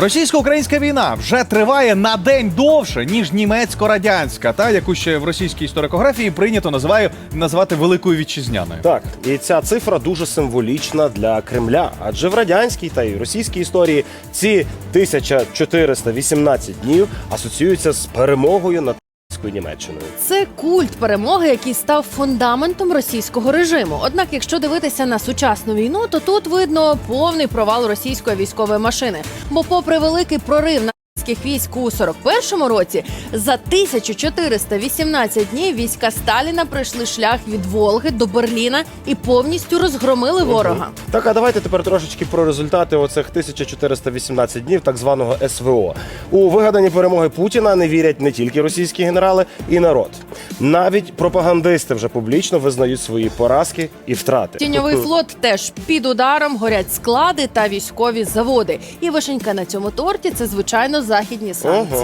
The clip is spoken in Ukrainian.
Російсько-українська війна вже триває на день довше, ніж німецько-радянська, та яку ще в російській історикографії прийнято називаю назвати великою вітчизняною. Так, і ця цифра дуже символічна для Кремля, адже в радянській та й російській історії ці 1418 днів асоціюються з перемогою над нацистською Німеччиною. Це культ перемоги, який став фундаментом російського режиму. Однак, якщо дивитися на сучасну війну, то тут видно повний провал російської військової машини. Бо, попри великий прорив нацистських військ у 41-му році, за 1418 днів війська Сталіна пройшли шлях від Волги до Берліна і повністю розгромили ворога. Так, а давайте тепер трошечки про результати оцих 1418 днів так званого СВО. У вигадані перемоги Путіна не вірять не тільки російські генерали і народ. Навіть пропагандисти вже публічно визнають свої поразки і втрати. Тіньовий флот теж під ударом горять склади та військові заводи. І вишенька на цьому торті це звичайно західні санкції.